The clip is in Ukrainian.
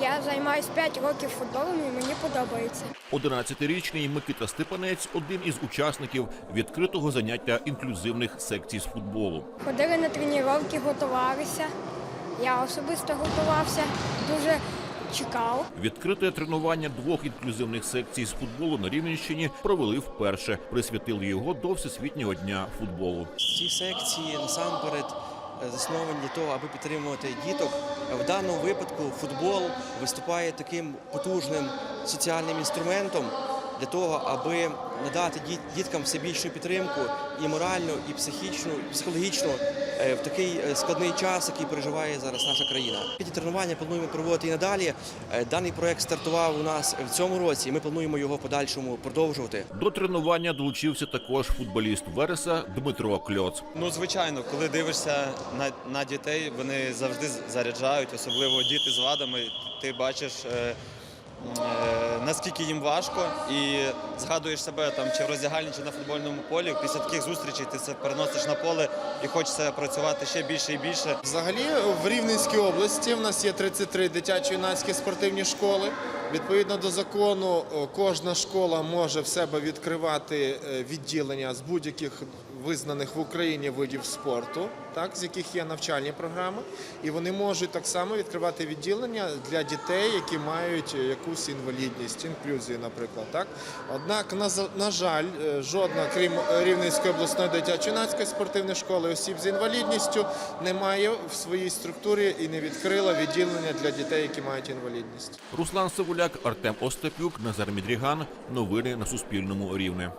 Я займаюся 5 років футболом і мені подобається. 11-річний Микита Степанець один із учасників відкритого заняття інклюзивних секцій з футболу. Ходили на тренування, готувалися. Я особисто готувався, дуже чекав. Відкрите тренування двох інклюзивних секцій з футболу на Рівненщині провели вперше. Присвятили його до Всесвітнього дня футболу. Ці секції насамперед засновані для того, аби підтримувати діток. В даному випадку футбол виступає таким потужним соціальним інструментом для того, аби надати діт- діткам все більшу підтримку і моральну, і психічну, і психологічну е, в такий е, складний час, який переживає зараз наша країна. Ці тренування плануємо проводити і надалі. Е, Даний проект стартував у нас в цьому році, і ми плануємо його в подальшому продовжувати. До тренування долучився також футболіст Вереса Дмитро Кльоц. Ну, звичайно, коли дивишся на, на дітей, вони завжди заряджають, особливо діти з вадами. Ти бачиш, наскільки їм важко, і згадуєш себе там чи в роздягальні, чи на футбольному полі. Після таких зустрічей ти це переносиш на поле і хочеться працювати ще більше і більше. Взагалі в Рівненській області в нас є 33 дитячо-юнацькі спортивні школи. Відповідно до закону, кожна школа може в себе відкривати е, відділення з будь-яких визнаних в Україні видів спорту, так з яких є навчальні програми, і вони можуть так само відкривати відділення для дітей, які мають е, якусь інвалідність, інклюзію, наприклад. Так однак, на, на жаль, е, жодна, крім е, Рівненської обласної дитячо-юнацької спортивної школи осіб з інвалідністю, не має в своїй структурі і не відкрила відділення для дітей, які мають інвалідність. Руслан Савуляк, Артем Остапюк, Назар Мідріган. Новини на Суспільному Рівне.